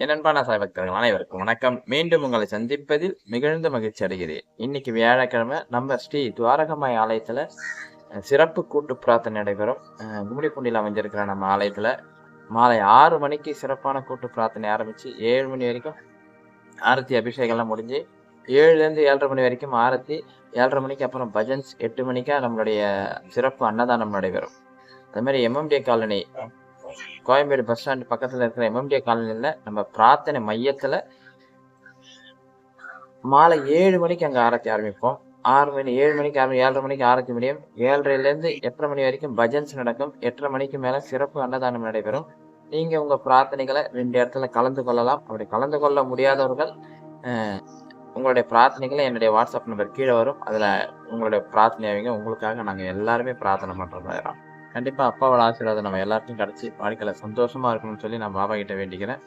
என் அன்பான சாய் பக்தர்கள் அனைவருக்கும் வணக்கம். மீண்டும் உங்களை சந்திப்பதில் மிகுந்த மகிழ்ச்சி அடைகிறேன். இன்னைக்கு வியாழக்கிழமை நம்ம ஸ்ரீ துவாரகமாய் ஆலயத்துல சிறப்பு கூட்டு பிரார்த்தனை நடைபெறும். அஹ், அமைஞ்சிருக்கிற நம்ம ஆலயத்துல மாலை ஆறு மணிக்கு சிறப்பான கூட்டு பிரார்த்தனை ஆரம்பிச்சு ஏழு மணி வரைக்கும் ஆரத்தி அபிஷேகம்லாம் முடிஞ்சு ஏழுலேருந்து ஏழரை மணி வரைக்கும் ஆரத்தி ஏழரை மணிக்கு அப்புறம் பஜன்ஸ் எட்டு மணிக்கா நம்மளுடைய சிறப்பு அன்னதானம் நடைபெறும். அது மாதிரி MMD colony Koyambedu bus stand பக்கத்தில் இருக்கிற எம்எம்டிஏ காலனியில் நம்ம பிரார்த்தனை மையத்தில் மாலை ஏழு மணிக்கு அங்கே ஆரத்தி ஆரம்பிப்போம். ஆறு மணி ஏழு மணிக்கு ஆரம்பி ஏழரை மணிக்கு ஆரத்தி முடியும். ஏழரைலேருந்து எட்டரை மணி வரைக்கும் பஜன்ஸ் நடக்கும். எட்டரை மணிக்கு மேலே சிறப்பு அன்னதானம் நடைபெறும். நீங்கள் உங்கள் பிரார்த்தனைகளை ரெண்டு இடத்துல கலந்து கொள்ளலாம். அப்படி கலந்து கொள்ள முடியாதவர்கள் உங்களுடைய பிரார்த்தனைகளை என்னுடைய வாட்ஸ்அப் நம்பர் கீழே வரும். அதில் உங்களுடைய பிரார்த்தனை அவங்க உங்களுக்காக நாங்கள் எல்லாருமே பிரார்த்தனை பண்ணுறதாயிரம் கண்டிப்பா அப்பாவோட ஆசீர்வாதம் நம்ம எல்லாருக்கும் கிடைச்சி வாழ்க்கையில சந்தோஷமா இருக்கணும்னு சொல்லி நான் பாபா கிட்ட வேண்டிக்கிறேன்.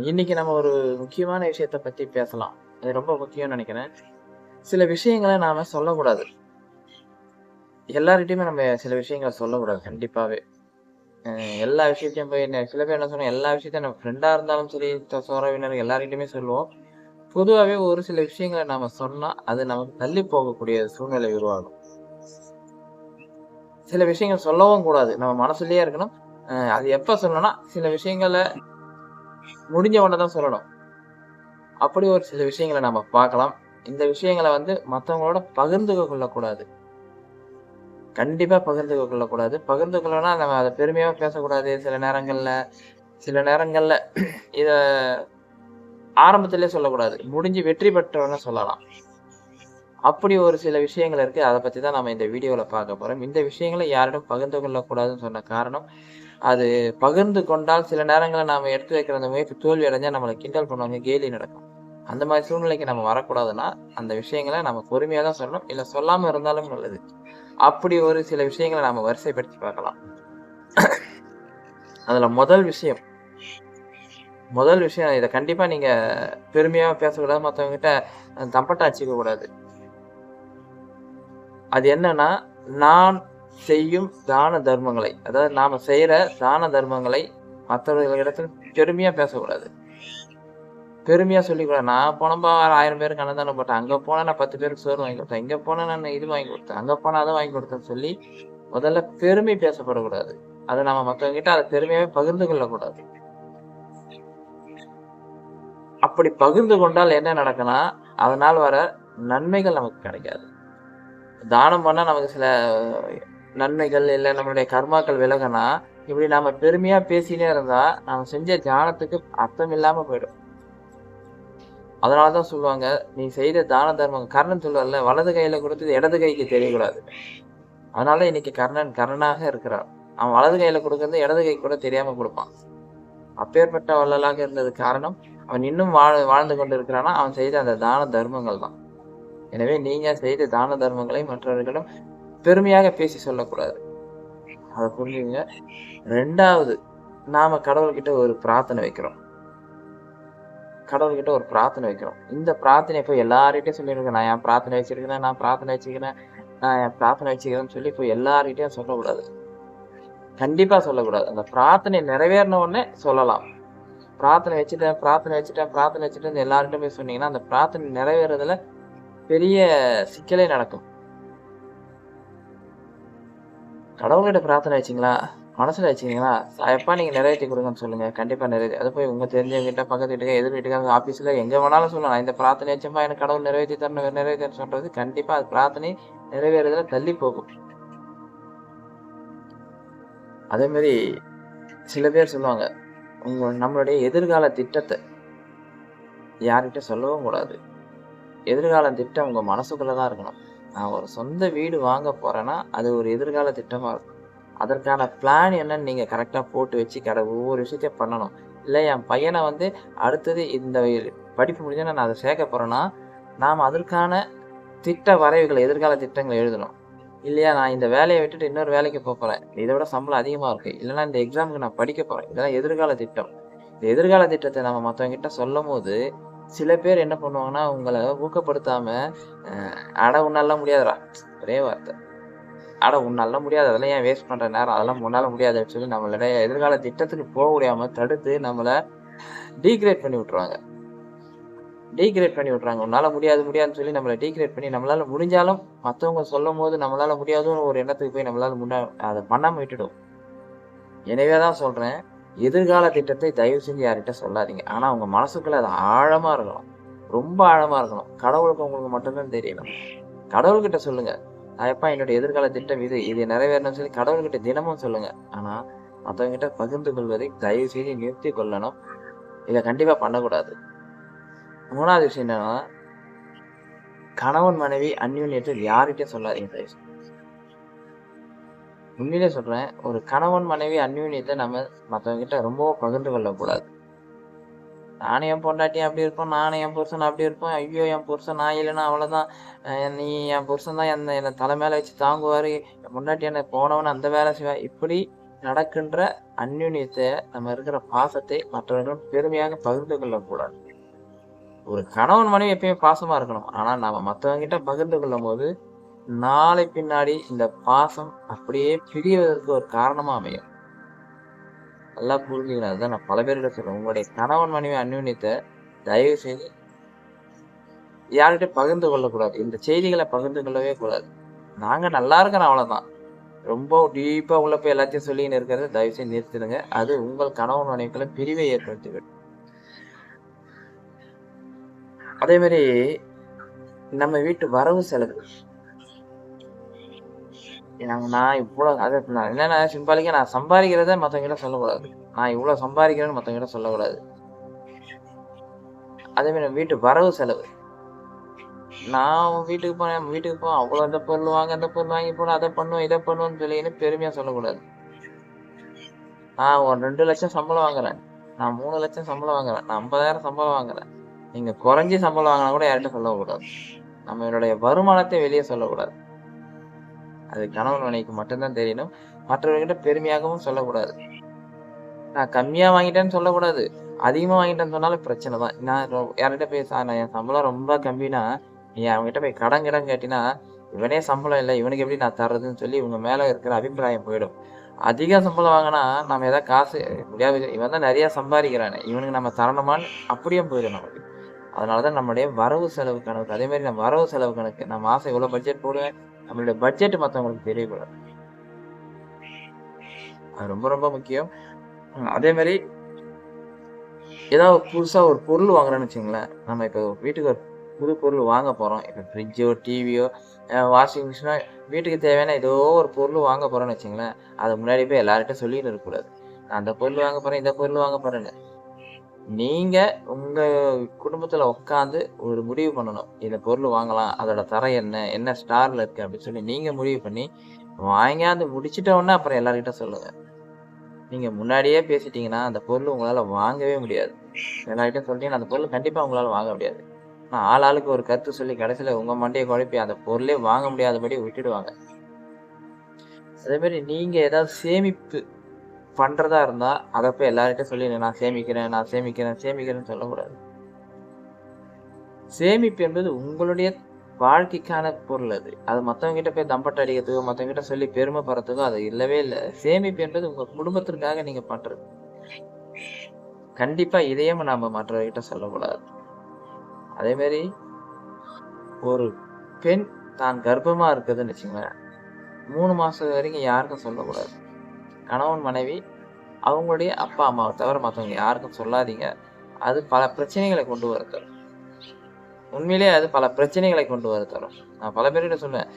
இன்னைக்கு நம்ம ஒரு முக்கியமான விஷயத்த பத்தி பேசலாம். அது ரொம்ப முக்கியம்னு நினைக்கிறேன். சில விஷயங்களை நாம சொல்லக்கூடாது. எல்லார்கிட்டயுமே நம்ம சில விஷயங்களை சொல்லக்கூடாது கண்டிப்பாவே. எல்லா விஷயத்தையும் போய் என்ன- சில பேர் என்ன சொன்னா எல்லா விஷயத்தையும் நம்ம ஃப்ரெண்டாக இருந்தாலும் சரி சோறவினர் எல்லார்கிட்டையுமே சொல்லுவோம். பொதுவாகவே ஒரு சில விஷயங்களை நாம சொன்னால் அது நமக்கு தள்ளி போகக்கூடிய சூழ்நிலை உருவாகும். சில விஷயங்கள் சொல்லவும் கூடாது. நம்ம மனசுலயே இருக்கணும். அது எப்ப சொல்லணும்னா சில விஷயங்களை முடிஞ்ச உடனே தான் சொல்லணும். அப்படி ஒரு சில விஷயங்களை நம்ம பார்க்கலாம். இந்த விஷயங்களை வந்து மற்றவங்களோட பகிர்ந்து கொள்ளக்கூடாது. கண்டிப்பா பகிர்ந்து கொள்ளக்கூடாது. பகிர்ந்து கொள்ளனா நம்ம அதை பெருமையாக பேசக்கூடாது. சில நேரங்கள்ல சில நேரங்கள்ல இத ஆரம்பத்திலே சொல்லக்கூடாது. முடிஞ்சு வெற்றி பெற்றவன சொல்லலாம். அப்படி ஒரு சில விஷயங்கள் இருக்குது அதை பற்றி தான் நம்ம இந்த வீடியோவில் பார்க்க போகிறோம் இந்த விஷயங்களை யாரிடம் பகிர்ந்து கொள்ளக்கூடாதுன்னு சொன்ன காரணம் அது பகிர்ந்து கொண்டால் சில நேரங்களில் நாம் எடுத்து வைக்கிற அந்த முயற்சி தோல்வி அடைஞ்சால் நம்மளை கிண்டல் பண்ணுவாங்க கேலி நடக்கும். அந்த மாதிரி சூழ்நிலைக்கு நம்ம வரக்கூடாதுன்னா அந்த விஷயங்களை நம்ம பொறுமையாக தான் சொல்லணும். இல்லை சொல்லாமல் இருந்தாலும் நல்லது. அப்படி ஒரு சில விஷயங்களை நம்ம வரிசைப்படுத்தி பார்க்கலாம். அதில் முதல் விஷயம் முதல் விஷயம் இதை கண்டிப்பாக நீங்கள் பெருமையாக பேசக்கூடாது. மற்றவங்ககிட்ட தம்பட்டை தம்பட்டா கூடாது அது என்னன்னா நான் செய்யும் தான தர்மங்களை அதாவது நாம செய்யற தான தர்மங்களை மற்றவர்களிடத்தில் பெருமையா பேசக்கூடாது. பெருமையா சொல்லிக்கூடாது. நான் போனப்போ ஆயிரம் பேருக்கு அன்னதானம் போட்டேன். அங்க போனா நான் பத்து பேருக்கு சோறு வாங்கி கொடுத்தேன். இங்க போனா நான் இது வாங்கி கொடுத்தேன். அங்க போனா அதை வாங்கி கொடுத்தேன்னு சொல்லி முதல்ல பெருமை பேசப்படக்கூடாது. அதை நம்ம மற்றவங்க அதை பெருமையாவே பகிர்ந்து கொள்ளக்கூடாது. அப்படி பகிர்ந்து கொண்டால் என்ன நடக்குன்னா அதனால் வர நன்மைகள் நமக்கு கிடைக்காது. தானம் பண்ணா நமக்கு சில நன்மைகள் இல்லை நம்மளுடைய கர்மாக்கள் விலகனா இப்படி நாம பெருமையா பேசினே இருந்தா நாம செஞ்ச தியானத்துக்கு அர்த்தம் இல்லாமல் போயிடும். அதனாலதான் சொல்லுவாங்க நீ செய்த தான தர்மம் கர்ணன் சொல்லுவார்ல வலது கையில கொடுத்தது இடது கைக்கு தெரியக்கூடாது. அதனால இன்னைக்கு கர்ணன் கர்ணனாக இருக்கிறான். அவன் வலது கையில கொடுக்கறது இடது கை கூட தெரியாமல் கொடுப்பான். அப்பேற்பட்ட வள்ளலாக இருந்தது காரணம் அவன் இன்னும் வாழ் வாழ்ந்து கொண்டு இருக்கிறான்னா அவன் செய்த அந்த தான தர்மங்கள் தான் எனவே நீங்கள் செய்த தான தர்மங்களை மற்றவர்களிடம் பெருமையாக பேசி சொல்லக்கூடாது. அதை புரிஞ்சுங்க ரெண்டாவது நாம் கடவுள்கிட்ட ஒரு பிரார்த்தனை வைக்கிறோம். கடவுள்கிட்ட ஒரு பிரார்த்தனை வைக்கிறோம். இந்த பிரார்த்தனை இப்போ எல்லார்கிட்டையும் சொல்லியிருக்கேன். நான் என் பிரார்த்தனை வச்சிருக்கிறேன் நான் பிரார்த்தனை வச்சுக்கிறேன் நான் என் பிரார்த்தனை வச்சுக்கிறேன்னு சொல்லி இப்போ எல்லார்கிட்டையும் சொல்லக்கூடாது. கண்டிப்பாக சொல்லக்கூடாது. அந்த பிரார்த்தனை நிறைவேறின உடனே சொல்லலாம். பிரார்த்தனை வச்சுட்டேன் பிரார்த்தனை வச்சுட்டேன் பிரார்த்தனை வச்சுட்டேன் எல்லார்கிட்ட போய் சொன்னீங்கன்னா அந்த பிரார்த்தனை நிறைவேறதுல பெரிய சிக்கலே நடக்கும். கடவுள்கிட்ட பிரார்த்தனை வச்சிங்களா மனசில் வச்சிங்களா எப்பா நீங்கள் நிறைவேற்றி கொடுங்கன்னு சொல்லுங்க. கண்டிப்பாக நிறைவேற்றி அது போய் உங்கள் தெரிஞ்சவங்ககிட்ட பக்கத்து வீட்டுக்கு எதிர் வீட்டுக்காக ஆஃபீஸில் எங்கே வேணாலும் சொல்லலாம். இந்த பிரார்த்தனை வச்சப்பா எனக்கு கடவுள் நிறைவேற்றி தரணும் நிறைவேற்றி சொல்றது கண்டிப்பாக அது பிரார்த்தனை நிறைவேறதுல தள்ளி போகும். அதே மாதிரி சில பேர் சொல்லுவாங்க உங்கள் நம்மளுடைய எதிர்கால திட்டத்தை யார்கிட்ட சொல்லவும் கூடாது. எதிர்கால திட்டம் உங்கள் மனசுக்குள்ளே தான் இருக்கணும். நான் ஒரு சொந்த வீடு வாங்க போகிறேன்னா அது ஒரு எதிர்கால திட்டமாக இருக்கும். அதற்கான பிளான் என்னன்னு நீங்கள் கரெக்டாக போட்டு வச்சு கடை ஒவ்வொரு விஷயத்தையும் பண்ணணும். இல்லை என் பையனை வந்து அடுத்தது இந்த படிப்பு முடிஞ்சால் நான் அதை சேர்க்க போகிறேன்னா நாம் அதற்கான திட்ட வரைவுகளை எதிர்கால திட்டங்களை எழுதணும். இல்லையா நான் இந்த வேலையை விட்டுட்டு இன்னொரு வேலைக்கு போக போகிறேன் இதை விட சம்பளம் அதிகமாக இருக்குது இல்லைன்னா இந்த எக்ஸாமுக்கு நான் படிக்க போகிறேன் இதெல்லாம் எதிர்கால திட்டம். இந்த எதிர்கால திட்டத்தை நம்ம மற்றவங்க கிட்ட சொல்லும் போது சில பேர் என்ன பண்ணுவாங்கன்னா உங்களை ஊக்கப்படுத்தாம அட உன்னாலாம் முடியாதுடா. ஒரே வார்த்தை. அட உன்னால முடியாது அதெல்லாம் ஏன் வேஸ்ட் பண்ற நேரம்? அதெல்லாம் உன்னால முடியாது அப்படின்னு சொல்லி நம்மளுடைய எதிர்கால திட்டத்துக்கு போக முடியாம தடுத்து நம்மள டீக்ரேட் பண்ணி விட்டுருவாங்க. டீக்ரேட் பண்ணி விட்றாங்க உன்னால முடியாது முடியாதுன்னு சொல்லி நம்மளை டீக்ரேட் பண்ணி நம்மளால முடிஞ்சாலும் மற்றவங்க சொல்லும் போது நம்மளால முடியாதுன்னு ஒரு எண்ணத்துக்கு போய் நம்மளால முன்னா அதை பண்ணாம விட்டுடும். எனவே தான் சொல்றேன். எதிர்கால திட்டத்தை தயவு செஞ்சு யார்கிட்ட சொல்லாதீங்க. ஆனால் அவங்க மனசுக்குள்ள அது ஆழமாக இருக்கணும். ரொம்ப ஆழமாக இருக்கணும். கடவுளுக்கு உங்களுக்கு மட்டும்தான் தெரியணும். கடவுள்கிட்ட சொல்லுங்க. அப்பா என்னோட எதிர்கால திட்டம் இது. இது நிறைவேறணும்னு சொல்லி கடவுள்கிட்ட தினமும் சொல்லுங்க. ஆனால் மற்றவங்ககிட்ட பகிர்ந்து கொள்வதை தயவு செய்து நிறுத்தி கொள்ளணும். இதை கண்டிப்பாக பண்ணக்கூடாது. மூணாவது விஷயம் என்னன்னா கணவன் மனைவி அந்யூன்யத்தில் யார்கிட்டையும் சொல்லாதீங்க தயவு செஞ்சு. உண்மையிலே சொல்கிறேன் ஒரு கணவன் மனைவி அந்யூன்யத்தை நம்ம மற்றவங்க கிட்ட ரொம்ப பகிர்ந்து கொள்ளக்கூடாது. நானே என் பொண்டாட்டி அப்படி இருப்போம் நானும் என் புருஷன் அப்படி இருப்போம் ஐயோ என் புருஷன் நான் இல்லைன்னா அவ்வளோதான் நீ என் புருஷன் தான் என்ன என்னை தலை மேலே வச்சு தாங்குவார். என் பொண்டாட்டி என்னை போனவன் அந்த வேலை செய்வார் இப்படி நடக்கின்ற அந்யூனியத்தை நம்ம இருக்கிற பாசத்தை மற்றவர்களும் பெருமையாக பகிர்ந்து கொள்ளக்கூடாது. ஒரு கணவன் மனைவி எப்பயுமே பாசமாக இருக்கணும். ஆனால் நாம் மற்றவங்கிட்ட பகிர்ந்து கொள்ளும் போது நாளை பின்னாடி இந்த பாசம் அப்படியே பிரிவதற்கு ஒரு காரணமா அமையும். நல்லா புரிஞ்சுக்கணும். அதுதான் நான் பல பேர்கிட்ட சொல்றேன். உங்களுடைய கணவன் மனைவி அந்யூன்யத்தை தயவு செய்து யார்கிட்ட பகிர்ந்து கொள்ளக்கூடாது. இந்த செய்திகளை பகிர்ந்து கொள்ளவே கூடாது. நாங்கள் நல்லா இருக்கிறோம் அவ்வளோதான் ரொம்ப டீப்பாக உள்ள போய் எல்லாத்தையும் சொல்லின்னு இருக்கிறத தயவு செய்து நிறுத்திடுங்க. அது உங்கள் கணவன் மனைவிக்குள்ள பிரிவை ஏற்படுத்திவிடும். அதே மாதிரி நம்ம வீட்டு வரவு செலவு. நான் இவ்வளோ அதை நான் என்னென்ன சிம்பாலிக்காக நான் சம்பாதிக்கிறத மற்றவங்கிட்ட சொல்லக்கூடாது. நான் இவ்வளோ சம்பாதிக்கிறேன்னு மற்றவங்கிட்ட சொல்லக்கூடாது. அதே மாதிரி நம்ம வீட்டு வரவு செலவு. நான் வீட்டுக்கு போனேன் வீட்டுக்கு போ அவ்வளோ இந்த பொருள் வாங்க அந்த பொருள் வாங்கி போனேன் அதை பண்ணுவோம் இதை பண்ணுவோம்னு சொல்லின்னு பெருமையாக சொல்லக்கூடாது. நான் ஒரு ரெண்டு லட்சம் சம்பளம் வாங்குறேன். நான் மூணு லட்சம் சம்பளம் வாங்குறேன். நான் ஐம்பதாயிரம் சம்பளம் வாங்குறேன். நீங்கள் குறைஞ்சி சம்பளம் வாங்கினா கூட யார்கிட்ட சொல்லக்கூடாது. நம்மளுடைய வருமானத்தை வெளியே சொல்லக்கூடாது. அது கணவன் மனைவிக்கு மட்டும்தான் தெரியணும். மற்றவர்கிட்ட பெருமையாகவும் சொல்லக்கூடாது. நான் கம்மியா வாங்கிட்டேன்னு சொல்லக்கூடாது. அதிகமா வாங்கிட்டேன்னு சொன்னாலும் பிரச்சனை தான். நான் யார்கிட்ட போய் "சார், நான் என் சம்பளம் ரொம்ப கம்மினா நீ அவங்ககிட்ட போய் கடன் கடன் கேட்டினா இவனே சம்பளம் இல்லை இவனுக்கு எப்படி நான் தர்றதுன்னு சொல்லி இவங்க மேல இருக்கிற அபிப்பிராயம் போயிடும். அதிக சம்பளம் வாங்கினா நம்ம ஏதாவது காசு முடியாது. இவன் தான் நிறைய சம்பாதிக்கிறானே. இவனுக்கு நம்ம தரணுமான்னு அப்படியே போயிடும் நமக்கு. அதனால தான் நம்மளுடைய வரவு செலவு கணக்கு அதே மாதிரி நம்ம வரவு செலவு கணக்கு நம்ம மாசம் இவ்வளவு பட்ஜெட் போடுவேன் நம்மளுடைய பட்ஜெட் மற்றவங்களுக்கு தெரியக்கூடாது. அது ரொம்ப ரொம்ப முக்கியம். அதே மாதிரி ஏதாவது புதுசாக ஒரு பொருள் வாங்குறேன்னு வச்சுங்களேன். நம்ம இப்போ வீட்டுக்கு ஒரு புது பொருள் வாங்க போகிறோம் இப்போ ஃப்ரிட்ஜோ டிவியோ வாஷிங் மிஷினோ வீட்டுக்கு தேவையான ஏதோ ஒரு பொருள் வாங்க போகிறோன்னு வச்சுங்களேன். அதை முன்னாடி போய் எல்லார்கிட்டையும் சொல்லிட்டு இருக்கக்கூடாது நான் அந்த பொருள் வாங்க போகிறேன் இந்த பொருள் வாங்க போகிறேன்னு நீங்கள் உங்கள் குடும்பத்தில் உட்காந்து ஒரு முடிவு பண்ணணும். இந்த பொருள் வாங்கலாம் அதோட தரம் என்ன என்ன ஸ்டாரில் இருக்குது அப்படின்னு சொல்லி நீங்கள் முடிவு பண்ணி வாங்கியாந்து முடிச்சிட்டோன்னே அப்புறம் எல்லார்கிட்ட சொல்லுங்க. நீங்கள் முன்னாடியே பேசிட்டீங்கன்னா அந்த பொருள் உங்களால் வாங்கவே முடியாது. எல்லார்கிட்டையும் சொல்லிட்டீங்கன்னா அந்த பொருள் கண்டிப்பாக உங்களால் வாங்க முடியாது. ஆனால் ஆள் ஆளுக்கு ஒரு கருத்து சொல்லி கடைசியில் உங்கள் மண்டையை குழப்பி அந்த பொருளே வாங்க முடியாதபடி விட்டுடுவாங்க. அதே மாதிரி ஏதாவது சேமிப்பு பண்றதா இருந்தா அதை போய் எல்லார்கிட்டையும் சொல்லி நான் சேமிக்கிறேன் நான் சேமிக்கிறேன் சேமிக்கிறேன்னு சொல்லக்கூடாது. சேமிப்பு என்பது உங்களுடைய வாழ்க்கைக்கான பொருள் அது. அது மத்தவங்க கிட்ட போய் தம்பட்டை அடிக்கிறதுக்கோ மற்றவங்ககிட்ட சொல்லி சொல்லி பெருமைப்படுறதுக்கோ அது இல்லவே இல்லை. சேமிப்பு என்பது உங்க குடும்பத்திற்காக நீங்க பண்றது. கண்டிப்பா இதையும் நாம மற்றவர்கிட்ட சொல்லக்கூடாது. அதே மாதிரி ஒரு பெண் தான் கர்ப்பமா இருக்குதுன்னு வச்சுங்களேன் மூணு மாதம் வரைக்கும் யாருக்கும் சொல்லக்கூடாது. கணவன் மனைவி அவங்களுடைய அப்பா அம்மாவை தவிர மற்றவங்க யாருக்கும் சொல்லாதீங்க. அது பல பிரச்சனைகளை கொண்டு வர தரும். உண்மையிலேயே அது பல பிரச்சனைகளை கொண்டு வர தரும். நான் பல பேர்கிட்ட சொல்லுவேன்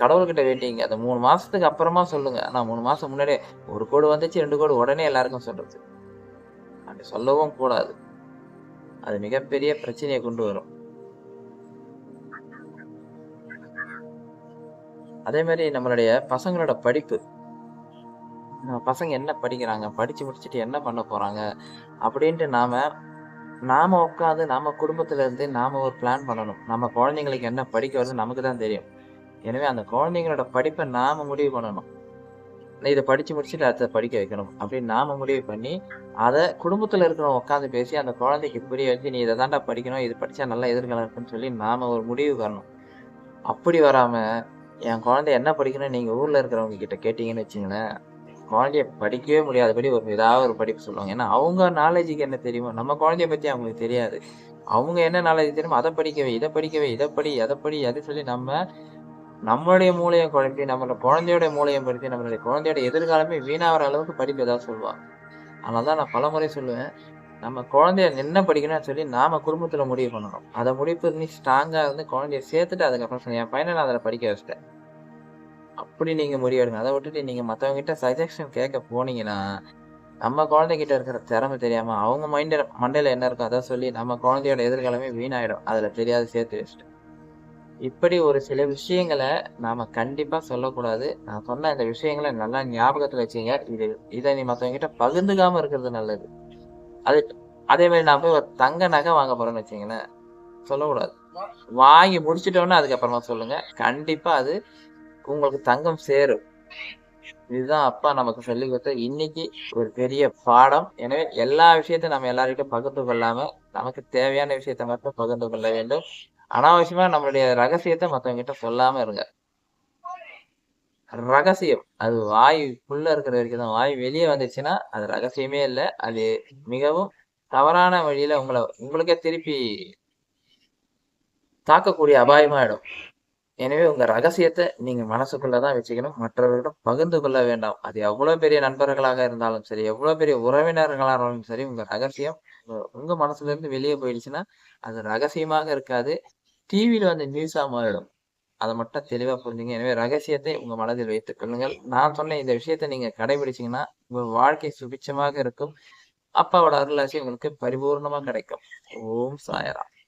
கடவுள்கிட்ட வேண்டிங்க. அந்த மூணு மாதத்துக்கு அப்புறமா சொல்லுங்கள் ஆனால் மூணு மாதம் முன்னாடியே ஒரு கோடு வந்துச்சு ரெண்டு கோடு உடனே எல்லாருக்கும் சொல்கிறது அப்படி சொல்லவும் கூடாது. அது மிகப்பெரிய பிரச்சனையை கொண்டு வரும். அதே மாதிரி நம்மளுடைய பசங்களோட படிப்பு. பசங்க என்ன படிக்கிறாங்க? படிச்சு முடிச்சுட்டு என்ன பண்ண போறாங்க? அப்படின்ட்டு நாம நாம உட்காந்து நாம் குடும்பத்துல இருந்து நாம ஒரு பிளான் பண்ணணும். நம்ம குழந்தைங்களுக்கு என்ன படிக்க வருது நமக்கு தான் தெரியும். எனவே அந்த குழந்தைங்களோட படிப்பை நாம முடிவு பண்ணணும். இதை படிச்சு முடிச்சுட்டு அடுத்த படிக்க வைக்கணும். அப்படின்னு நாம முடிவு பண்ணி அதை குடும்பத்துல இருக்கிறவங்க உட்காந்து பேசி அந்த குழந்தைக்கு புரிய வச்சு நீ இதை தாண்டா படிக்கணும். இது படிச்சா நல்ல எதிர்காலம் இருக்குன்னு சொல்லி நாம ஒரு முடிவு வரணும். அப்படி வராம என் குழந்தை என்ன படிக்கணும்? நீங்க ஊர்ல இருக்கிறவங்க கிட்ட கேட்டீங்கன்னு வச்சுங்களேன் குழந்தைய படிக்கவே முடியாதபடி ஒரு ஏதாவது ஒரு படிப்பு சொல்லுவாங்க. ஏன்னா அவங்க நாலேஜுக்கு என்ன தெரியுமோ நம்ம குழந்தைய பற்றி அவங்களுக்கு தெரியாது. அவங்க என்ன நாலேஜ் தெரியுமோ அதை படிக்கவே இதை படிக்கவே இதை படி அதை படி அதை சொல்லி நம்ம நம்மளுடைய மூலையை குழப்பி நம்மளோட குழந்தையோட மூலையை படுத்தி நம்மளுடைய குழந்தையோட எதிர்காலமே வீணாகிற அளவுக்கு படிப்பு ஏதாவது சொல்லுவாங்க. அதனால தான் நான் பலமுறை சொல்லுவேன். நம்ம குழந்தைய என்ன படிக்கணும்னு சொல்லி நாம குடும்பத்தில் முடிவு பண்ணணும். அதை முடிவு பண்ணி ஸ்ட்ராங்காக இருந்து குழந்தைய சேர்த்துட்டு அதுக்கப்புறம் சொல்லி. என் பையனை நான் அதில் படிக்க வச்சிட்டேன். அப்படி நீங்க முடிவெடுங்க. அதை விட்டுட்டு நீங்கள் மத்தவங்க கிட்ட சஜஷன் கேட்க போனீங்கன்னா நம்ம குழந்தைகிட்ட இருக்கிற திறமை தெரியாமல் அவங்க மைண்டில் மண்டையில் என்ன இருக்கோ அதை சொல்லி நம்ம குழந்தையோட எதிர்காலமே வீணாயிடும். அதில் தெரியாது சேர்த்து வச்சுட்டு. இப்படி ஒரு சில விஷயங்களை நாம கண்டிப்பாக சொல்லக்கூடாது. நான் சொன்ன இந்த விஷயங்களை நல்லா ஞாபகத்தில் வச்சுங்க. இது இதை நீ மத்தவங்க கிட்ட பகிர்ந்துக்காம இருக்கிறது நல்லது. அது அதே மாதிரி நான் போய் ஒரு தங்க நகை வாங்க போறேன்னு வச்சுங்களேன். சொல்லக்கூடாது. வாங்கி முடிச்சிட்டோன்னா அதுக்கப்புறமா சொல்லுங்க. கண்டிப்பாக அது உங்களுக்கு தங்கம் சேரும். இதுதான் அப்பா நமக்கு சொல்லி கொடுத்த இன்னைக்கு ஒரு பெரிய பாடம். எனவே எல்லா விஷயத்தையும் நம்ம எல்லாருக்கிட்டும் பகிர்ந்து கொள்ளாம நமக்கு தேவையான விஷயத்தை மட்டும் பகிர்ந்து கொள்ள வேண்டும். அனாவசியமா நம்மளுடைய ரகசியத்தை மத்தவங்க கிட்ட சொல்லாம இருங்க. ரகசியம். அது வாயுக்குள்ள இருக்கிற வரைக்கும் தான். வாயு வெளியே வந்துச்சுன்னா அது ரகசியமே இல்லை. அது மிகவும் தவறான வழியில உங்களை உங்களுக்கே திருப்பி தாக்கக்கூடிய அபாயமாயிடும். எனவே உங்க ரகசியத்தை நீங்க மனசுக்குள்ளதான் வச்சுக்கணும். மற்றவர்களிடம் பகிர்ந்து கொள்ள வேண்டாம். அது எவ்வளவு பெரிய நண்பர்களாக இருந்தாலும் சரி எவ்வளவு பெரிய உறவினர்களாக இருந்தாலும் சரி உங்க ரகசியம் உங்க- உங்க மனசுல இருந்து வெளியே போயிடுச்சுன்னா அது ரகசியமாக இருக்காது. டிவியில வந்து நியூஸா மாறிடும். அதை மட்டும் தெளிவா புரிஞ்சுங்க. எனவே ரகசியத்தை உங்க மனதில் வைத்துக் கொள்ளுங்கள். நான் சொன்ன இந்த விஷயத்தை நீங்க கடைபிடிச்சிங்கன்னா உங்கள் வாழ்க்கை சுபிட்சமாக இருக்கும். அப்பாவோட அருளாசி உங்களுக்கு பரிபூர்ணமா கிடைக்கும். ஓம் சாயராம்.